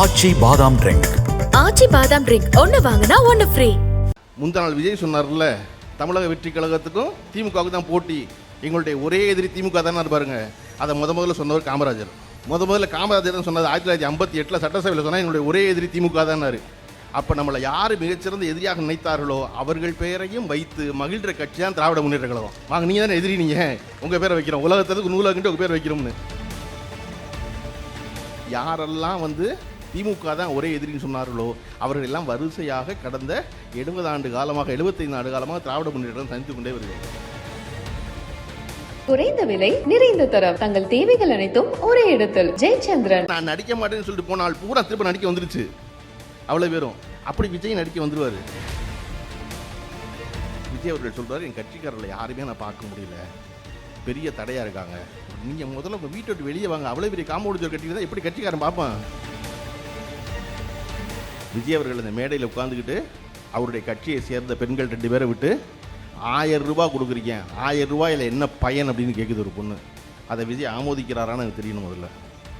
ஆச்சி பாதாம் ட்ரிங்க் ஆச்சி பாதாம் ட்ரிங்க் ஒன்னு வாங்கினா ஒன்னு ஃப்ரீ முந்தா நாள் விஜய் சொன்னார்ல தமிழக வெற்றி கழகத்துக்கும் திமுகவுக்கு தான் போட்டி. எங்களுடைய ஒரே எதிரி திமுக தானே பாருங்க. அதை முத முதல்ல சொன்னவர் காமராஜர். முத முதல்ல காமராஜர் தான் சொன்னது ஆயிரத்தி தொள்ளாயிரத்தி ஐம்பத்தி எட்டில் சட்டசபையில் சொன்னால் எங்களுடைய ஒரே எதிரி திமுக தானாரு அப்போ நம்மளை யார் மிகச்சிறந்த எதிரியாக நினைத்தார்களோ அவர்கள் பெயரையும் வைத்து மகிழ்கிற கட்சி தான் திராவிட முன்னேற்ற கழகம். வாங்க நீங்கள் தானே எதிரி நீங்கள் உங்கள் பேரை வைக்கிறோம். உலகத்துக்கு நூலகன்ட்டு உங்கள் பேர் வைக்கிறோம்னு. யாரெல்லாம் வந்து திமுக தான் ஒரே எதிரின்னு சொன்னார்களோ அவர்கள் எல்லாம் வரிசையாக கடந்த எழுபது ஆண்டு காலமாக எழுபத்தைந்து ஆண்டு காலமாக திராவிட முன்னேற்றம் சந்தித்துக் கொண்டே வருகிறது. குறைந்த விலை நிறைந்த தரம். தங்கள் தேவைகள் அனைத்தும் ஒரே இடத்தில். ஜெயச்சந்திரன். நான் நடிக்க மாட்டேன்னு சொல்லிட்டு போனால் பூரா திரும்ப நடிக்க வந்துருச்சு. அவ்வளோ பேரும். அப்படி விஜய் நடிக்க வந்துருவாரு. விஜய் அவர்கள் சொல்றாரு என் கட்சிக்காரர்களை யாருமே நான் பார்க்க முடியல. பெரிய தடையா இருக்காங்க. நீங்க முதல்ல உங்க வீட்டை விட்டு வெளியே வாங்க. அவ்வளோ பெரிய காம்பவுண்ட் கட்டிட்டு எப்படி கட்சிக்காரன் பார்ப்பான்? விஜய் அவர்கள் அந்த மேடையில் உட்காந்துக்கிட்டு அவருடைய கட்சியை சேர்ந்த பெண்கள் ரெண்டு பேரை விட்டு ஆயிரம் ரூபா கொடுக்குறீங்க. ஆயிரம் ரூபாயில் என்ன பயன்? அப்படின்னு கேட்குது ஒரு பொண்ணு. அதை விஜய் ஆமோதிக்கிறாரான்னு எனக்கு தெரியணும் முதல்ல.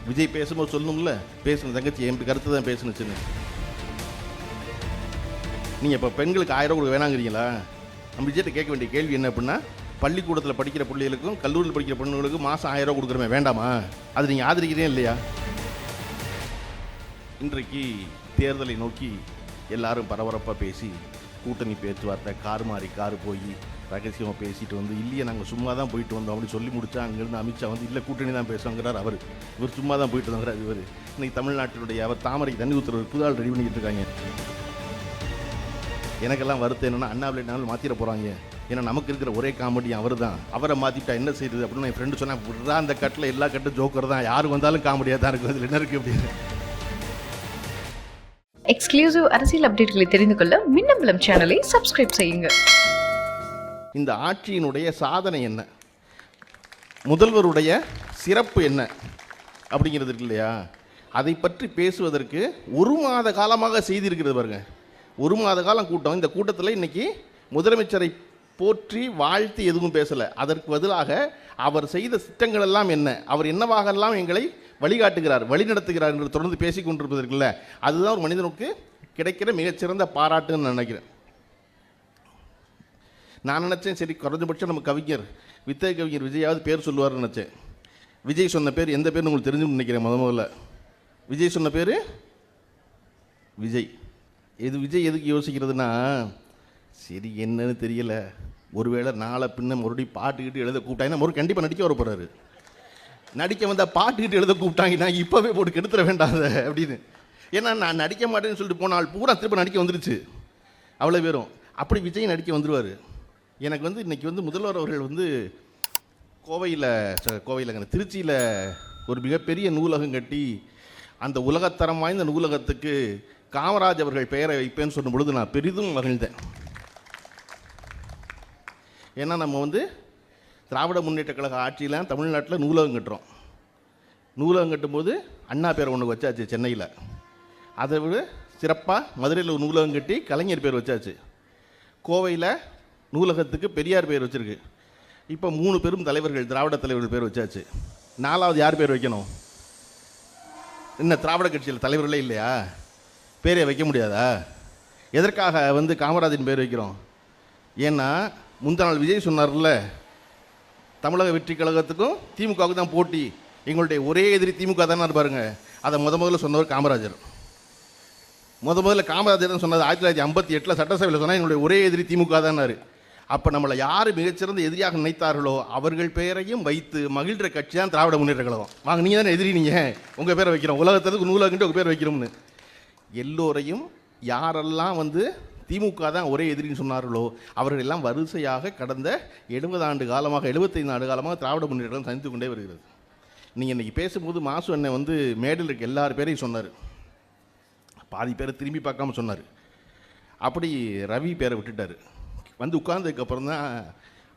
விஜய் பேசும்போது சொல்லணும்ல? பேசுன தங்கச்சி என் கருத்து தான் பேசுனுச்சுன்னு. நீங்கள் இப்போ பெண்களுக்கு ஆயிரம் ரூபா கொடுக்க வேணாங்கிறீங்களா? நம்ம விஜய்கிட்ட கேட்க வேண்டிய கேள்வி என்ன அப்படின்னா பள்ளிக்கூடத்தில் படிக்கிற பிள்ளைகளுக்கும் கல்லூரியில் படிக்கிற பொண்ணுங்களுக்கும் மாதம் ஆயிரம் ரூபா கொடுக்குறமே வேண்டாமா? அது நீங்கள் ஆதரிக்கிறீங்க இல்லையா? இன்றைக்கு தேர்தலை நோக்கி எல்லாரும் பரபரப்பாக பேசி கூட்டணி பேச்சுவார்த்தை கார் மாறி கார் போய் ரகசியமாக பேசிட்டு வந்து இல்லையே நாங்கள் சும்மா தான் போயிட்டு வந்தோம் அப்படின்னு சொல்லி முடிச்சா அங்கேருந்து அமித்ஷா வந்து இல்லை கூட்டணி தான் பேசுவாங்கிறார் அவர். இவர் சும்மா தான் போயிட்டு வந்தாங்கிறார் இவர். இன்னைக்கு தமிழ்நாட்டினுடைய அவர் தாமரைக்கு தண்ணி ஊற்றுற புதால் ரெடி பண்ணிக்கிட்டு இருக்காங்க. எனக்கெல்லாம் வருத்தம் என்னன்னா அண்ணாவிலே மாற்றிட போகிறாங்க ஏன்னா நமக்கு இருக்கிற ஒரே காமெடி அவர் தான். அவரை மாற்றிட்டா என்ன செய்யுது அப்படின்னு என் ஃப்ரெண்டு சொன்னேன். விட்றா அந்த கட்டில் எல்லா கட்டும் ஜோக்கர் தான். யார் வந்தாலும் காமெடியாக தான் இருக்குது அதில் என்ன இருக்குது அப்படின்னு. எக்ஸ்க்ளூசிவ் அரசியல் அப்டேட்களை தெரிந்து கொள்ள மின்னம்பலம் சேனலை சப்ஸ்கிரைப் செய்யுங்க. இந்த ஆட்சியினுடைய சாதனை என்ன? முதல்வருடைய சிறப்பு என்ன? அப்படிங்கிறது இருக்கு இல்லையா? அதை பற்றி பேசுவதற்கு ஒரு மாத காலமாக செய்திருக்கிறது பாருங்க. ஒரு மாத காலம் கூட்டம். இந்த கூட்டத்தில் இன்னைக்கு முதலமைச்சரை போற்றி வாழ்த்தி எதுவும் பேசலை. அதற்கு பதிலாக அவர் செய்த திட்டங்கள் எல்லாம் என்ன? அவர் என்னவாகலாம் எங்களை வழிகாட்டுகிறார் வழி நடத்துகிறார் என்று தொடர்ந்து பேசிக் கொண்டிருப்பதற்குல்ல அதுதான் ஒரு மனிதனுக்கு கிடைக்கிற மிகச்சிறந்த பாராட்டுன்னு நினைக்கிறேன். நான் நினச்சேன் சரி குறைஞ்சபட்சம் நம்ம கவிஞர் வித்தை கவிஞர் விஜயாவது பேர் சொல்லுவார்னு நினச்சேன். விஜய் சொன்ன பேர் எந்த பேர்னு உங்களுக்கு தெரிஞ்சுன்னு நினைக்கிறேன் முத முதல்ல. விஜய் சொன்ன பேர்? விஜய். எது விஜய் எதுக்கு யோசிக்கிறதுனா சரி என்னன்னு தெரியல. ஒருவேளை நாளை பின்ன மறுபடியும் பாட்டுக்கிட்டு எழுத கூப்பிட்டாங்கன்னா மறுபடியும் கண்டிப்பாக நடிக்க வர போகிறாரு நடிக்க வந்தால் பாட்டுக்கிட்டு எழுத கூப்பிட்டாங்கன்னா இப்போவே போட்டு கெடுத்துட வேண்டாத அப்படின்னு. ஏன்னா நான் நடிக்க மாட்டேன்னு சொல்லிட்டு போனால் பூரா திருப்பி நடிக்க வந்துருச்சு. அவ்வளோ பேரும். அப்படி விஜய் நடிக்க வந்துடுவார் எனக்கு வந்து இன்றைக்கி வந்து முதல்வர் அவர்கள் வந்து கோவையில் கோவையில் திருச்சியில் ஒரு மிகப்பெரிய நூலகம் கட்டி அந்த உலகத்தரம் வாய்ந்த நூலகத்துக்கு காமராஜ் அவர்கள் பெயரை வைப்பேன்னு சொன்ன பொழுது நான் பெரிதும் மகிழ்ந்தேன். ஏன்னா நம்ம வந்து திராவிட முன்னேற்ற கழக ஆட்சியில் தமிழ்நாட்டில் நூலகம் கட்டுறோம். நூலகம் கட்டும்போது அண்ணா பேர் ஒன்று வச்சாச்சு சென்னையில். அதை விட சிறப்பாக மதுரையில் ஒரு நூலகம் கட்டி கலைஞர் பேர் வச்சாச்சு. கோவையில் நூலகத்துக்கு பெரியார் பேர் வச்சிருக்கு. இப்போ மூணு பெரும் தலைவர்கள் திராவிட தலைவர்கள் பேர் வச்சாச்சு. நாலாவது யார் பேர் வைக்கணும்? என்ன திராவிட கட்சியில் தலைவர்களே இல்லையா? பேரே வைக்க முடியாதா? எதற்காக வந்து காமராஜின் பேர் வைக்கிறோம்? ஏன்னா முந்தா நாள் விஜய் சொன்னார்ல தமிழக வெற்றி கழகத்துக்கும் திமுகவுக்கு தான் போட்டி. எங்களுடைய ஒரே எதிரி திமுக தானே பாருங்க அதை முத முதல்ல சொன்னவர் காமராஜர். முத முதல்ல காமராஜர் தான் சொன்னது ஆயிரத்தி தொள்ளாயிரத்தி ஐம்பத்தி எட்டில் சட்டசபையில் சொன்னால் எங்களுடைய ஒரே எதிரி திமுக தானாரு. அப்போ நம்மளை யார் மிகச்சிறந்த எதிரியாக நினைத்தார்களோ அவர்கள் பெயரையும் வைத்து மகிழ்கிற கட்சி தான் திராவிட முன்னேற்ற கழகம். வாங்க நீங்கள் தானே எதிரி நீங்கள் உங்கள் பேரை வைக்கிறோம். உலகத்துக்கு நூலகன்ட்டு உங்கள் பேர் வைக்கிறோம்னு. எல்லோரையும் யாரெல்லாம் வந்து திமுக தான் ஒரே எதிரின்னு சொன்னார்களோ அவர்கள் எல்லாம் வரிசையாக கடந்த எழுபது ஆண்டு காலமாக எழுபத்தைந்து ஆண்டு காலமாக திராவிட முன்னேற்றம் சந்தித்து கொண்டே வருகிறது. நீங்கள் இன்றைக்கி பேசும்போது மாசு அண்ணன் வந்து மேடில் இருக்க எல்லார் பேரையும் சொன்னார். பாதி பேரை திரும்பி பார்க்காம சொன்னார். அப்படி ரவி பேரை விட்டுட்டார். வந்து உட்கார்ந்ததுக்கப்புறம் தான்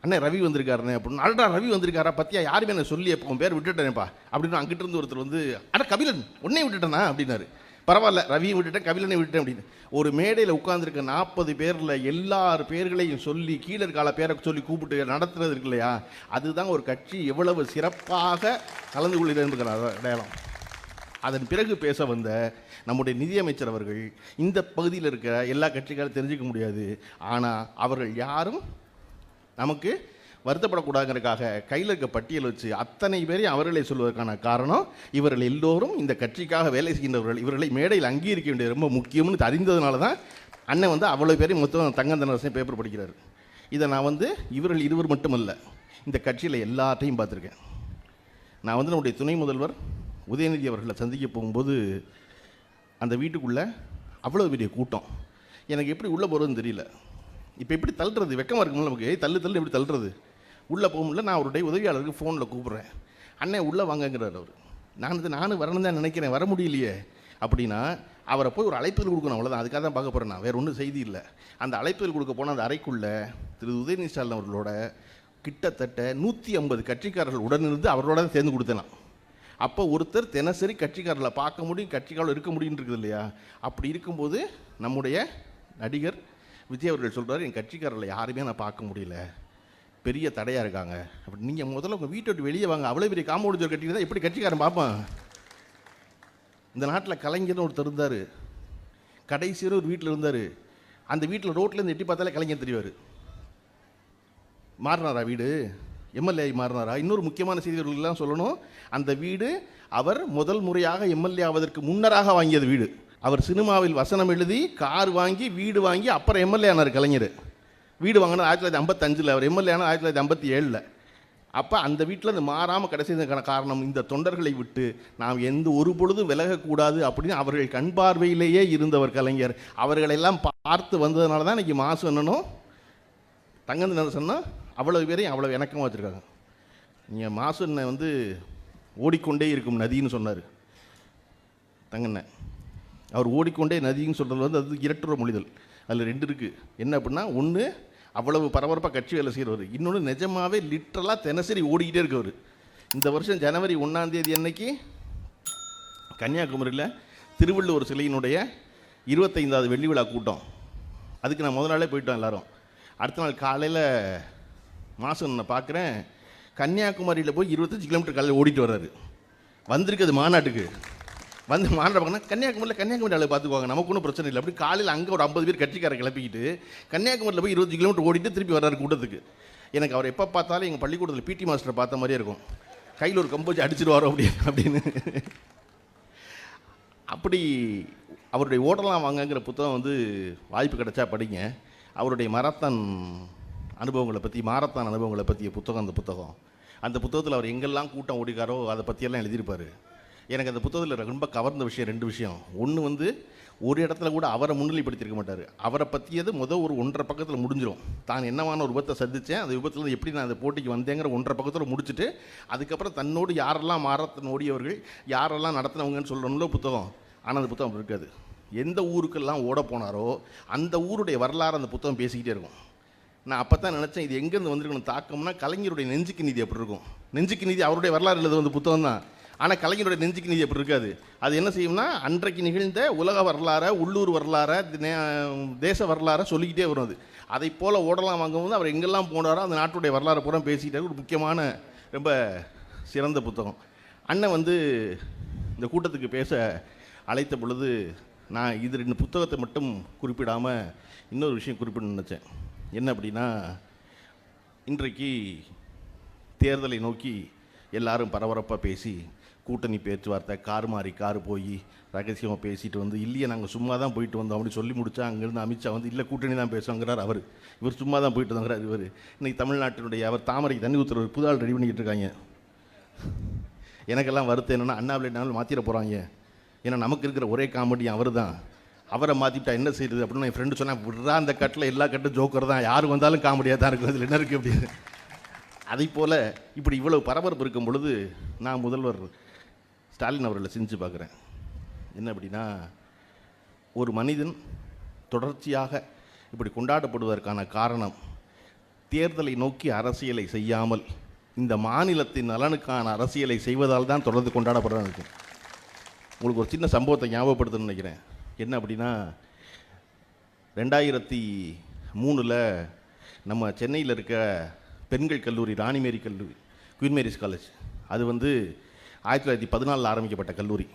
அண்ணே ரவி வந்திருக்காருண்ணே அப்படின்னு. அடடா ரவி வந்திருக்காரா? பத்தியா? யாருமே என்ன சொல்லி அப்போ உன் பேர் விட்டுட்டேனேப்பா. அப்படின்னு அங்கிட்டிருந்து ஒருத்தர் வந்து அட கபிலன் உன்னே விட்டுட்டேனா? அப்படின்னாரு. பரவாயில்ல ரவியும் விட்டுட்டேன் கபிலனை விட்டுட்டேன் அப்படின்னு. ஒரு மேடையில் உட்காந்துருக்க நாற்பது பேரில் எல்லார் பேர்களையும் சொல்லி கீழே இருக்கால பேரை சொல்லி கூப்பிட்டு நடத்துறது இருக்கு இல்லையா? அதுதான் ஒரு கட்சி எவ்வளவு சிறப்பாக கலந்து கொள்கிறது அடையாளம். அதன் பிறகு பேச வந்த நம்முடைய நிதியமைச்சர் அவர்கள் இந்த பகுதியில் இருக்கிற எல்லா கட்சிகளும் தெரிஞ்சுக்க முடியாது. ஆனால் அவர்கள் யாரும் நமக்கு வருத்தப்படக்கூடாதுங்கிறதுக்காக கையில் இருக்க பட்டியல் வச்சு அத்தனை பேரையும் அவர்களை சொல்வதற்கான காரணம் இவர்கள் எல்லோரும் இந்த கட்சிக்காக வேலை செய்கின்றவர்கள். இவர்களை மேடையில் அங்கீகரிக்க வேண்டியது ரொம்ப முக்கியம்னு அறிந்ததுனால தான் அண்ணன் வந்து அவ்வளோ பேரையும் மொத்தம் தங்கந்தனரசன் பேப்பர் படிக்கிறார். இதை நான் வந்து இவர்கள் இருவர் மட்டுமல்ல இந்த கட்சியில் எல்லாத்தையும் பார்த்துருக்கேன். நான் வந்து நம்முடைய துணை முதல்வர் உதயநிதி அவர்களை சந்திக்க போகும்போது அந்த வீட்டுக்குள்ளே அவ்வளோ பெரிய கூட்டம். எனக்கு எப்படி உள்ளே போகிறதுன்னு தெரியல. இப்போ எப்படி தள்ளுறது? வெக்கமாக இருக்கும்ல நமக்கு. தள்ளு தள்ளு எப்படி தள்ளுறது? உள்ளே போக முடியல. நான் அவருடைய உதவியாளருக்கு ஃபோனில் கூப்பிட்றேன். அண்ணன் உள்ளே வாங்கங்கிறார் அவர். நான் வந்து நானும் வரணும் தான் நினைக்கிறேன். வர முடியலையே. அப்படின்னா அவரை போய் ஒரு அழைப்புதல் கொடுக்கணும். அவ்வளோதான் அதுக்காக தான் பார்க்க போகிறேன் நான். வேறு ஒன்றும் செய்தி இல்லை. அந்த அழைப்புதல் கொடுக்க போனால் அந்த அறைக்குள்ளே திரு. உதயநிதி ஸ்டாலின் அவர்களோட கிட்டத்தட்ட நூற்றி ஐம்பது கட்சிக்காரர்கள் உடனிருந்து அவரோட தான் சேர்ந்து கொடுத்தேன் நான். அப்போ ஒருத்தர் தினசரி கட்சிக்காரர்களை பார்க்க முடியும் கட்சிக்காரர்கள் இருக்க முடியும்னு இருக்குது இல்லையா? அப்படி இருக்கும்போது நம்முடைய நடிகர் விஜய் அவர்கள் சொல்கிறார் என் கட்சிக்காரர்களை யாருமே நான் பார்க்க முடியல. பெரிய தடையாக இருக்காங்க. அப்படி நீங்கள் முதல்ல உங்கள் வீட்டை விட்டு வெளியே வாங்க. அவ்வளோ பெரிய காம்பவுண்ட் சுவர் கட்டிட்டு எப்படி கட்சிக்காரன் பார்ப்பேன்? இந்த நாட்டில் கலைஞர்னு ஒருத்தர் இருந்தார். கடைசியில் ஒரு வீட்டில் இருந்தார். அந்த வீட்டில் ரோட்லேருந்து எட்டி பார்த்தாலே கலைஞர் தெரியவார் மாறினாரா வீடு? எம்எல்ஏ மாறினாரா? இன்னொரு முக்கியமான செய்திகள்லாம் சொல்லணும். அந்த வீடு அவர் முதல் முறையாக எம்எல்ஏ ஆவதற்கு முன்னராக வாங்கியது வீடு. அவர் சினிமாவில் வசனம் எழுதி கார் வாங்கி வீடு வாங்கி அப்புறம் எம்எல்ஏ ஆனார் கலைஞர். வீடு வாங்கினது ஆயிரத்தி தொள்ளாயிரத்தி ஐம்பத்தஞ்சில் அவர் எம்எல்ஏ ஆனால் ஆயிரத்தி தொள்ளாயிரத்தி ஐம்பத்தி ஏழில் அப்போ அந்த வீட்டில் அந்த மாறாமல் கடைசியதுக்கான காரணம் இந்த தொண்டர்களை விட்டு நாம் எந்த ஒரு பொழுதும் விலகக்கூடாது அப்படின்னு அவர்கள் கண் பார்வையிலேயே இருந்தவர் கலைஞர். அவர்களெல்லாம் பார்த்து வந்ததுனால தான் இன்றைக்கி மாசு என்னனும் தங்கந்த நரசன்னா அவ்வளவு பேரையும் அவ்வளோ இணக்கமாக வச்சுருக்காங்க. நீங்கள் மாசு என்ன வந்து ஓடிக்கொண்டே இருக்கும் நதின்னு சொன்னார். தங்கண்ணன் அவர் ஓடிக்கொண்டே நதின்னு சொல்கிறது வந்து அது இரட்டுற மொழிதல். அதில் ரெண்டு இருக்குது என்ன அப்படின்னா ஒன்று அவ்வளவு பரபரப்பாக கட்சி வேலை செய்கிறவர் இன்னொன்று நிஜமாவே லிட்ரலாக தினசரி ஓடிக்கிட்டே இருக்கவர். இந்த வருஷம் ஜனவரி ஒன்றாந்தேதி அன்னைக்கு கன்னியாகுமரியில் திருவள்ளுவர் சிலையினுடைய இருபத்தைந்தாவது வெள்ளி விழா கூட்டம். அதுக்கு நான் முதல் நாளே போயிட்டோம் எல்லாரும். அடுத்த நாள் காலையில் மாதம் நான் பார்க்குறேன் கன்னியாகுமரியில் போய் இருபத்தஞ்சி கிலோமீட்டர் காலையில் ஓடிட்டு வர்றாரு. வந்திருக்குது மாநாட்டுக்கு. வந்து மாநில பார்க்கணும் கன்னியாகுமரியில் கன்னியாகுமரி அளவு பார்த்துக்குவாங்க நமக்கு ஒன்றும் பிரச்சனை இல்லை. அப்படி காலையில் அங்கே ஒரு ஐம்பது பேர் கட்சிக்காரை கிளப்பிக்கிட்டு கன்னியாகுமரியில் போய் இருபது கிலோமீட்டர் ஓடிட்டு திருப்பி வர்றாரு கூட்டத்துக்கு. எனக்கு அவர் எப்போ பார்த்தாலும் எங்கள் பள்ளிக்கூடத்தில் பிடி மாஸ்டரை பார்த்த மாதிரியே இருக்கும். கையில் ஒரு கம்பு அடிச்சிடுவாரோ அப்படி அப்படின்னு. அப்படி அவருடைய ஓடலாம் வாங்கங்கிற புத்தகம் வந்து வாய்ப்பு கிடைச்சா படிங்க. அவருடைய மரத்தான் அனுபவங்களை பற்றி மாரத்தான் அனுபவங்களை பற்றிய புத்தகம் அந்த புத்தகம். அந்த புத்தகத்தில் அவர் எங்கெல்லாம் கூட்டம் ஓடிக்காரோ அதை பற்றியெல்லாம் எழுதியிருப்பார். எனக்கு அந்த புத்தகத்தில் ரொம்ப கவர்ந்த விஷயம் ரெண்டு விஷயம். ஒன்று வந்து ஒரு இடத்துல கூட அவரை முன்னிலைப்படுத்தியிருக்க மாட்டார். அவரை பற்றியது முதல் ஒரு ஒன்றரை பக்கத்தில் முடிஞ்சிடும் தான் என்னவான ஒரு விபத்தை சந்தித்தேன் அந்த விபத்தில் எப்படி நான் அந்த போட்டிக்கு வந்தேங்கிற ஒன்றரை பக்கத்தில் முடிச்சுட்டு அதுக்கப்புறம் தன்னோடு யாரெல்லாம் மாறத்தன் ஓடியவர்கள் யாரெல்லாம் நடத்தினவங்கன்னு சொல்லணும்ல புத்தகம். ஆனால் அந்த புத்தகம் இருக்காது. எந்த ஊருக்கெல்லாம் ஓட போனாரோ அந்த ஊருடைய வரலாறு அந்த புத்தகம் பேசிக்கிட்டே இருக்கும். நான் அப்போ தான் நினச்சேன் இது எங்கேருந்து வந்திருக்கணும் தாக்கம்னா கலைஞருடைய நெஞ்சுக்கு நீதி எப்படி இருக்கும். நெஞ்சுக்கு நீதி அவருடைய வரலாறு எழுத வந்து புத்தகம் தான் ஆனால் கலைஞருடைய நெஞ்சுக்கு நீதி எப்படி இருக்காது. அது என்ன செய்யும்னா அன்றைக்கு நிகழ்ந்த உலக வரலாற உள்ளூர் வரலாற தேச வரலாற சொல்லிக்கிட்டே வரும் அது. அதை போல் ஓடலாம் வாங்கும்போது அவர் எங்கெல்லாம் போனாரோ அந்த நாட்டுடைய வரலாறு பூரா பேசிக்கிட்டாரு. ஒரு முக்கியமான ரொம்ப சிறந்த புத்தகம். அண்ணன் வந்து இந்த கூட்டத்துக்கு பேச அழைத்த பொழுது நான் இது ரெண்டு புத்தகத்தை மட்டும் குறிப்பிடாமல் இன்னொரு விஷயம் குறிப்பிடணும்னு நினச்சேன். என்ன அப்படின்னா இன்றைக்கு தேர்தலை நோக்கி எல்லாரும் பரபரப்பாக பேசி கூட்டணி பேச்சுவார்த்தை கார் மாறி கார் போய் ரகசியமாக பேசிட்டு வந்து இல்லையே நாங்கள் சும்மா தான் போயிட்டு வந்தோம் அப்படின்னு சொல்லி முடிச்சா அங்கேருந்து அமித்ஷா வந்து இல்லை கூட்டணி தான் பேசுவாங்கிறார் அவர். இவர் சும்மா தான் போயிட்டு வந்தாங்கிறார் இவர். இன்றைக்கி தமிழ்நாட்டினுடைய அவர் தாமரைக்கு தண்ணி ஊற்றுற புது ஆள் ரெடி பண்ணிக்கிட்டு இருக்காங்க. எனக்கெல்லாம் வருத்தம் என்னென்னா அண்ணாவிலேனாலும் மாற்றிட போகிறாங்க ஏன்னா நமக்கு இருக்கிற ஒரே காமெடி அவர் தான். அவரை மாற்றிட்டா என்ன செய்யுது அப்படின்னு என் ஃப்ரெண்டு சொன்னால் விட்றா அந்த கட்டில் எல்லா கட்டும் ஜோக்கர் தான். யார் வந்தாலும் காமெடியாக தான் இருக்கும். அதில் என்ன இருக்குது அப்படின்னு. அதே போல் இப்படி இவ்வளவு பரபரப்பு இருக்கும் பொழுது நான் முதல்வர் ஸ்டாலின் அவர்களை செஞ்சு பார்க்குறேன். என்ன அப்படின்னா ஒரு மனிதன் தொடர்ச்சியாக இப்படி கொண்டாடப்படுவதற்கான காரணம் தேர்தலை நோக்கி அரசியலை செய்யாமல் இந்த மாநிலத்தின் நலனுக்கான அரசியலை செய்வதால் தான் தொடர்ந்து கொண்டாடப்படுறாங்க உங்களுக்கு ஒரு சின்ன சம்பவத்தை ஞாபகப்படுத்தணும்னு நினைக்கிறேன். என்ன அப்படின்னா ரெண்டாயிரத்தி மூணில் நம்ம சென்னையில் இருக்க பெண்கள் கல்லூரி ராணிமேரி கல்லூரி குயின் மேரிஸ் காலேஜ். அது வந்து ஆயிரத்தி தொள்ளாயிரத்தி பதினாலில் ஆரம்பிக்கப்பட்ட கல்லூரி.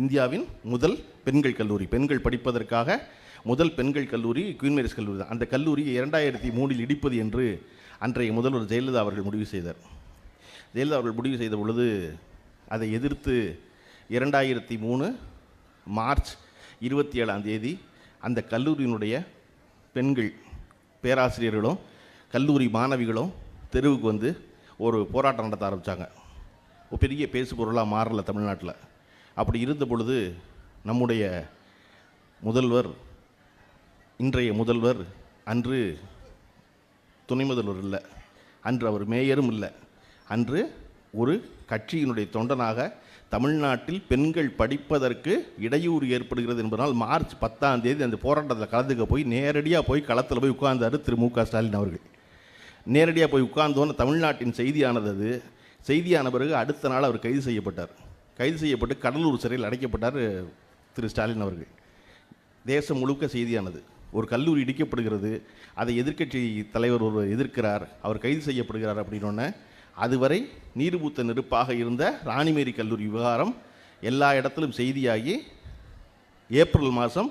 இந்தியாவின் முதல் பெண்கள் கல்லூரி. பெண்கள் படிப்பதற்காக முதல் பெண்கள் கல்லூரி குயின் மேரிஸ் கல்லூரி தான். அந்த கல்லூரியை இரண்டாயிரத்தி மூணில் இடிப்பது என்று அன்றைய முதல்வர் ஜெயலலிதா அவர்கள் முடிவு செய்தார். ஜெயலலிதா அவர்கள் முடிவு செய்த பொழுது அதை எதிர்த்து இரண்டாயிரத்தி மூணு மார்ச் இருபத்தி ஏழாம் தேதி அந்த கல்லூரியினுடைய பெண்கள் பேராசிரியர்களும் கல்லூரி மாணவிகளும் தெருவுக்கு வந்து ஒரு போராட்டம் நடத்த ஆரம்பித்தாங்க ஒரு பெரிய பேசு பொருளாக மாறல தமிழ்நாட்டில். அப்படி இருந்த பொழுது நம்முடைய முதல்வர் இன்றைய முதல்வர் அன்று துணை முதல்வர் இல்லை அன்று அவர் மேயரும் இல்லை அன்று ஒரு கட்சியினுடைய தொண்டனாக தமிழ்நாட்டில் பெண்கள் படிப்பதற்கு இடையூறு ஏற்படுகிறது என்பதனால் மார்ச் பத்தாம் தேதி அந்த போராட்டத்தில் கலந்துக்க போய் நேரடியாக போய் களத்தில் போய் உட்கார்ந்தார் திரு மு க ஸ்டாலின் அவர்கள். நேரடியாக போய் உட்கார்ந்தோன்னு தமிழ்நாட்டின் செய்தியானது அது. செய்தியான பிறகு அடுத்த நாள் அவர் கைது செய்யப்பட்டார். கைது செய்யப்பட்டு கடலூர் சிறையில் அடைக்கப்பட்டார் திரு ஸ்டாலின் அவர்கள். தேசம் முழுக்க செய்தியானது. ஒரு கல்லூரி இடிக்கப்படுகிறது அதை எதிர்க்கட்சி தலைவர் ஒரு எதிர்க்கிறார் அவர் கைது செய்யப்படுகிறார் அப்படின்னோடனே அதுவரை நீர்பூத்த நெருப்பாக இருந்த ராணிமேரி கல்லூரி விவகாரம் எல்லா இடத்திலும் செய்தியாகி ஏப்ரல் மாதம்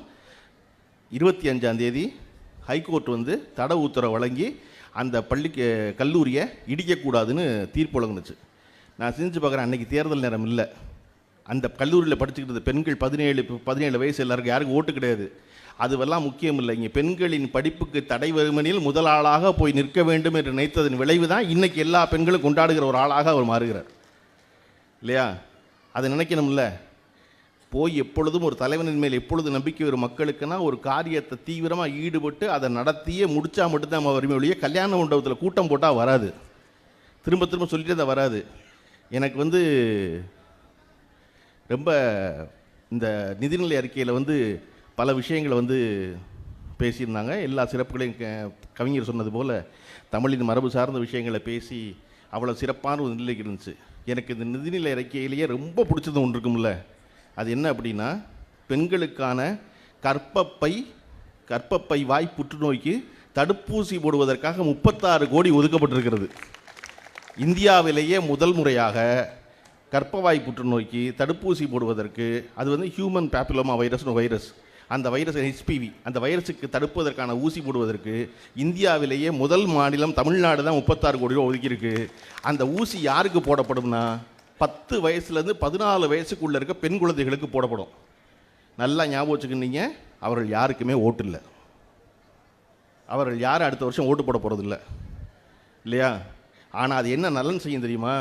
இருபத்தி அஞ்சாம் தேதி ஹைகோர்ட் வந்து தட உத்தரவு வழங்கி அந்த பள்ளிக்கு கல்லூரியை இடிக்கக்கூடாதுன்னு தீர்ப்பு வழங்குனுச்சு. நான் சிந்திச்சு பார்க்குறேன் அன்றைக்கி தேர்தல் நேரம் இல்லை. அந்த கல்லூரியில் படிச்சுக்கிட்டு பெண்கள் பதினேழு பதினேழு வயசு எல்லாருக்கும் யாருக்கும் ஓட்டு கிடையாது. அதுவெல்லாம் முக்கியம் இல்லை. இங்கே பெண்களின் படிப்புக்கு தடை வருமனில் முதல் ஆளாக போய் நிற்க வேண்டும் என்று நினைத்ததன் விளைவு தான் இன்றைக்கி எல்லா பெண்களும் கொண்டாடுகிற ஒரு ஆளாக அவர் மாறுகிறார். இல்லையா? அதை நினைக்கணும்ல? போய் எப்பொழுதும் ஒரு தலைவனின் மேல் எப்பொழுது நம்பிக்கை வரும் மக்களுக்குன்னா ஒரு காரியத்தை தீவிரமாக ஈடுபட்டு அதை நடத்தியே முடித்தா மட்டும்தான் நம்ம வருமே ஒழிய கல்யாண மண்டபத்தில் கூட்டம் போட்டால் வராது. திரும்ப திரும்ப சொல்லிட்டு தான் வராது. எனக்கு வந்து ரொம்ப இந்த நிதிநிலை அறிக்கையில் வந்து பல விஷயங்களை வந்து பேசியிருந்தாங்க. எல்லா சிறப்புகளையும் க- கவிஞர் சொன்னது போல் தமிழின் மரபு சார்ந்த விஷயங்களை பேசி அவ்வளோ சிறப்பான ஒரு நிலைக்கு இருந்துச்சு. எனக்கு இந்த நிதிநிலை அறிக்கையிலேயே ரொம்ப பிடிச்சது ஒன்று இருக்கும்ல. அது என்ன அப்படின்னா பெண்களுக்கான கற்பப்பை கற்பப்பை வாய் புற்றுநோய்க்கு தடுப்பூசி போடுவதற்காக முப்பத்தாறு கோடி ஒதுக்கப்பட்டிருக்கிறது. இந்தியாவிலேயே முதல் முறையாக கற்பவாய் புற்றுநோய்க்கு தடுப்பூசி போடுவதற்கு அது வந்து ஹியூமன் பேப்பிலோமா வைரஸ்னு வைரஸ் அந்த வைரஸ் ஹெச்பிவி அந்த வைரஸுக்கு தடுப்பதற்கான ஊசி போடுவதற்கு இந்தியாவிலேயே முதல் மாநிலம் தமிழ்நாடு தான் முப்பத்தாறு கோடி ரூபா ஒதுக்கியிருக்கு. அந்த ஊசி யாருக்கு போடப்படும்னா பத்து வயசுலேருந்து பதினாலு வயசுக்குள்ளே இருக்க பெண் குழந்தைகளுக்கு போடப்படும். நல்லா ஞாபகம் வச்சுக்கிட்டீங்க அவர்கள் யாருக்குமே ஓட்டு இல்லை. அவர்கள் யாரும் அடுத்த வருஷம் ஓட்டு போட போகிறதில்ல இல்லையா? ஆனால் அது என்ன நலன் செய்யும் தெரியுமா?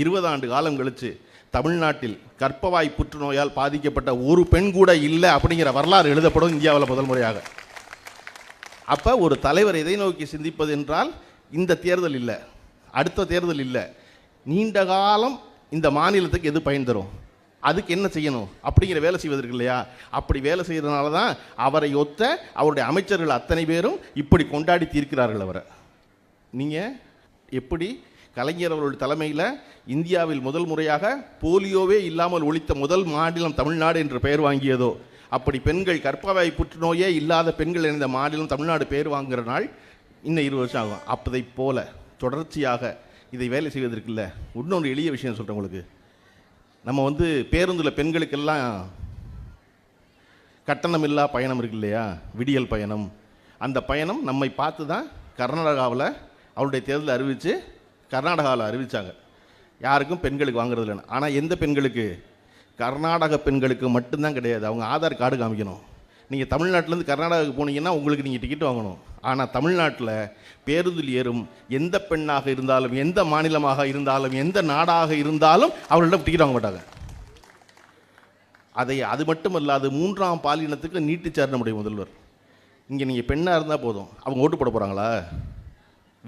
இருபது ஆண்டு காலம் கழித்து தமிழ்நாட்டில் கற்பவாய் புற்றுநோயால் பாதிக்கப்பட்ட ஒரு பெண் கூட இல்லை அப்படிங்கிற வரலாறு எழுதப்படும் இந்தியாவில் முதல் முறையாக. அப்போ ஒரு தலைவர் எதை நோக்கி சிந்திப்பது என்றால் இந்த தேர்தல் இல்லை அடுத்த தேர்தல் இல்லை. நீண்ட காலம் இந்த மாநிலத்துக்கு எது பயன் தரும்? அதுக்கு என்ன செய்யணும்? அப்படிங்கிற வேலை செய்வதற்கு இல்லையா? அப்படி வேலை செய்கிறதுனால தான் அவரை ஒத்த அவருடைய அமைச்சர்கள் அத்தனை பேரும் இப்படி கொண்டாடி தீர்க்கிறார்கள் அவரை. நீங்கள் எப்படி கலைஞர் அவர்களுடைய தலைமையில் இந்தியாவில் முதல் முறையாக போலியோவே இல்லாமல் ஒழித்த முதல் மாநிலம் தமிழ்நாடு என்று பெயர் வாங்கியதோ அப்படி பெண்கள் கற்பவாய் புற்றுநோயே இல்லாத பெண்கள் இணைந்த மாநிலம் தமிழ்நாடு பேர் வாங்குகிற நாள் இன்னும் இருபது வருஷம் ஆகும். அப்பதை போல தொடர்ச்சியாக இதை வேலை செய்வதற்கில்ல. இன்னொன்று எளிய விஷயம் சொல்கிறேன் உங்களுக்கு. நம்ம வந்து பேருந்தில் பெண்களுக்கெல்லாம் கட்டணமில்லா பயணம் இருக்கு இல்லையா? விடியல் பயணம். அந்த பயணம் நம்மை பார்த்து தான் கர்நாடகாவில் அவருடைய தேர்தல் அறிவித்து கர்நாடகாவில் அறிவித்தாங்க யாருக்கும் பெண்களுக்கு வாங்குறது இல்லைன்னு ஆனால் எந்த பெண்களுக்கு? கர்நாடக பெண்களுக்கு மட்டும்தான் கிடையாது. அவங்க ஆதார் கார்டு காமிக்கணும். நீங்கள் தமிழ்நாட்டிலேருந்து கர்நாடகாவுக்கு போனீங்கன்னா உங்களுக்கு நீங்கள் டிக்கெட் வாங்கணும். ஆனால் தமிழ்நாட்டில் பேருந்தில் ஏறும் எந்த பெண்ணாக இருந்தாலும் எந்த மாநிலமாக இருந்தாலும் எந்த நாடாக இருந்தாலும் அவர்களிடம் டிக்கெட் வாங்க மாட்டாங்க. அதை அது மட்டும் இல்லாது மூன்றாம் பாலினத்துக்கு நீட்டிச்சார் நம்முடைய முதல்வர். இங்கே நீங்கள் பெண்ணாக இருந்தால் போதும். அவங்க ஓட்டு போட போகிறாங்களா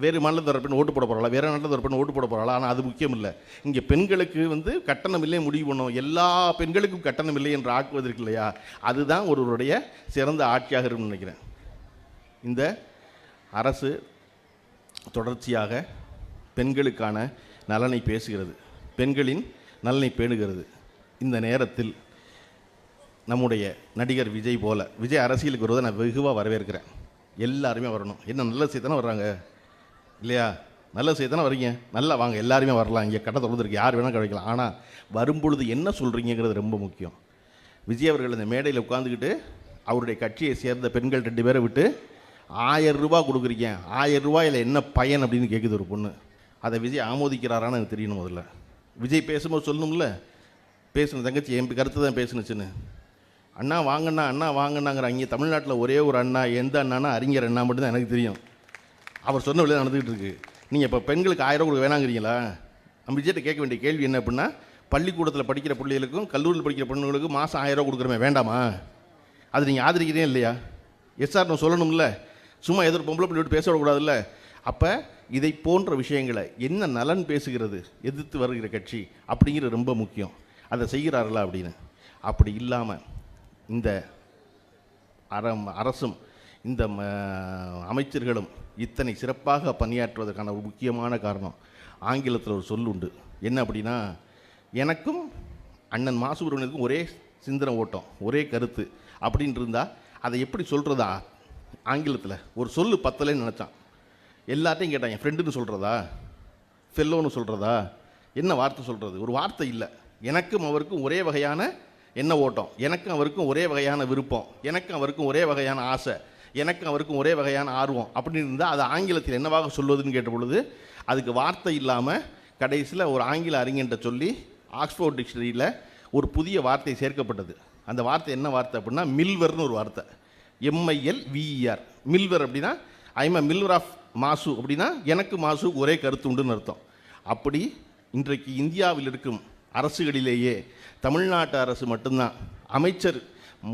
வேறு மாநிலத்தோட பெண் ஓட்டு போட போகிறாளா வேறு நாட்டில் பெண் ஓட்டு போட போகிறாளா ஆனால் அது முக்கியம் இல்லை. இங்கே பெண்களுக்கு வந்து கட்டணம் இல்லை முடிவு பண்ணும். எல்லா பெண்களுக்கும் கட்டணம் இல்லை என்று ஆக்குவதற்கு இல்லையா? அதுதான் ஒருவருடைய சிறந்த ஆட்சியாக இருக்கும்னு நினைக்கிறேன். இந்த அரசு தொடர்ச்சியாக பெண்களுக்கான நலனை பேசுகிறது. பெண்களின் நலனை பேணுகிறது. இந்த நேரத்தில் நம்முடைய நடிகர் விஜய் போல விஜய் அரசியலுக்கு வருவதை நான் வெகுவாக வரவேற்கிறேன். எல்லாருமே வரணும். என்ன நல்ல செய்தானே வர்றாங்க? இல்லையா? நல்ல செய்தானே வரீங்க நல்லா வாங்க எல்லாருமே வரலாம். இங்கே கட்ட தொடர்ந்துருக்கு யார் வேணால் கிடைக்கலாம் ஆனால் வரும்பொழுது என்ன சொல்கிறீங்கிறது ரொம்ப முக்கியம். விஜய் அவர்கள் அந்த மேடையில் உட்காந்துக்கிட்டு அவருடைய கட்சியை சேர்ந்த பெண்கள் ரெண்டு பேரை விட்டு ஆயிரம் ரூபா கொடுக்குறீங்க. ஆயிரம் ரூபாயில் என்ன பயன் அப்படின்னு கேட்குது ஒரு பொண்ணு. அதை விஜய் ஆமோதிக்கிறாரான்னு எனக்கு தெரியணும் முதல்ல. விஜய் பேசும்போது சொல்லணும்ல. பேசுன தங்கச்சி என் கருத்து தான் பேசுனுச்சுன்னு. அண்ணா வாங்கண்ணா அண்ணா வாங்கண்ணாங்கிறாங்க தமிழ்நாட்டில் ஒரே ஒரு அண்ணா எந்த அண்ணானா அறிஞர் அண்ணா மட்டும்தான் எனக்கு தெரியும். அவர் சொன்ன வழியாக நடந்துகிட்டு இருக்கு. நீங்கள் இப்போ பெண்களுக்கு ஆயிரம் கொடுக்க வேணாங்கிறீங்களா? நம்ம விஜய்கிட்ட கேட்க வேண்டிய கேள்வி என்ன அப்படின்னா பள்ளிக்கூடத்தில் படிக்கிற பிள்ளைகளுக்கும் கல்லூரியில் படிக்கிற பொண்ணுங்களுக்கும் மாதம் ஆயிரம் ரூபா கொடுக்குறமே வேண்டாமா? அது நீங்கள் ஆதரிக்கிறீங்க இல்லையா? எஸ்ஆர் நான் சொல்லணும்ல. சும்மா எதிர் பொம்பளை பிள்ளை பேசக்கூடாதுல்ல அப்போ இதை போன்ற விஷயங்களை என்ன நலன் பேசுகிறது எதிர்த்து வருகிற கட்சி அப்படிங்கிறது ரொம்ப முக்கியம். அதை செய்கிறார்களா அப்படின்னு. அப்படி இல்லாமல் இந்த அறம் அரசும் இந்த அமைச்சர்களும் இத்தனை சிறப்பாக பணியாற்றுவதற்கான ஒரு முக்கியமான காரணம் ஆங்கிலத்தில் ஒரு சொல் உண்டு. என்ன அப்படின்னா எனக்கும் அண்ணன் மாசுபுரவனுக்கும் ஒரே சிந்தனை ஓட்டம் ஒரே கருத்து அப்படின்னு இருந்தால் அதை எப்படி சொல்கிறதா ஆங்கிலத்தில் ஒரு சொல்லு பத்தலைன்னு நினச்சான். எல்லாத்தையும் கேட்டான் என் ஃப்ரெண்டுன்னு சொல்கிறதா ஃபெல்லோன்னு சொல்கிறதா என்ன வார்த்தை சொல்கிறது ஒரு வார்த்தை இல்லை. எனக்கும் அவருக்கும் ஒரே வகையான என்ன ஓட்டம்? எனக்கும் அவருக்கும் ஒரே வகையான விருப்பம். எனக்கும் அவருக்கும் ஒரே வகையான ஆசை. எனக்கும் அவருக்கும் ஒரே வகையான ஆர்வம். அப்படின்னு இருந்தால் அதை ஆங்கிலத்தில் என்னவாக சொல்வதுன்னு கேட்ட பொழுது அதுக்கு வார்த்தை இல்லாமல் கடைசியில் ஒரு ஆங்கில அறிஞன்ட்ட சொல்லி ஆக்ஸ்போர்ட் டிக்ஷனரியில் ஒரு புதிய வார்த்தை சேர்க்கப்பட்டது. அந்த வார்த்தை என்ன வார்த்தை அப்படின்னா மில்வர்னு ஒரு வார்த்தை. எம்ஐஎல் விஇஆர் மில்வர் அப்படின்னா ஐம் அ மில்வர் ஆஃப் மாசு அப்படின்னா எனக்கு மாசு ஒரே கருத்து உண்டுன்னு அர்த்தம். அப்படி இன்றைக்கு இந்தியாவில் இருக்கும் அரசுகளிலேயே தமிழ்நாட்டு அரசு மட்டும்தான். அமைச்சர்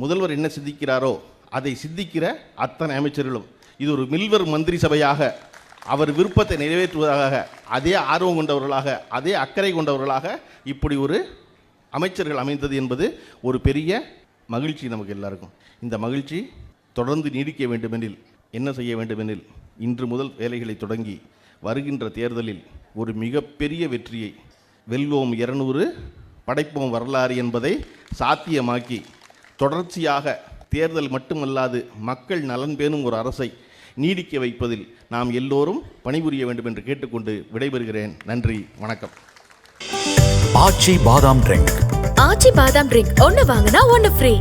முதல்வர் என்ன சிந்திக்கிறாரோ அதை சிந்திக்கிற அத்தனை அமைச்சர்களும். இது ஒரு மில்வர் மந்திரி சபையாக அவர் விருப்பத்தை நிறைவேற்றுவதாக அதே ஆர்வம் கொண்டவர்களாக அதே அக்கறை கொண்டவர்களாக இப்படி ஒரு அமைச்சர்கள் அமைந்தது என்பது ஒரு பெரிய மகிழ்ச்சி நமக்கு எல்லாருக்கும். இந்த மகிழ்ச்சி தொடர்ந்து நீடிக்க வேண்டுமெனில் என்ன செய்ய வேண்டுமெனில் இன்று முதல் வேலைகளை தொடங்கி வருகின்ற தேர்தலில் ஒரு மிகப்பெரிய வெற்றியை வெல்வோம் இருநூறு படைப்போம் வரலாறு என்பதை சாத்தியமாக்கி தொடர்ச்சியாக தேர்தல் மட்டுமல்லாது மக்கள் நலன் பேணும் ஒரு அரசை நீடிக்க வைப்பதில் நாம் எல்லோரும் பணிபுரிய வேண்டும் என்று கேட்டுக்கொண்டு விடைபெறுகிறேன். நன்றி வணக்கம். ஆச்சி பாதாம் ட்ரிங்க். ஆச்சி பாதாம் ட்ரிங்க் ஒன்னு வாங்கினா ஒன்னு ஃப்ரீ.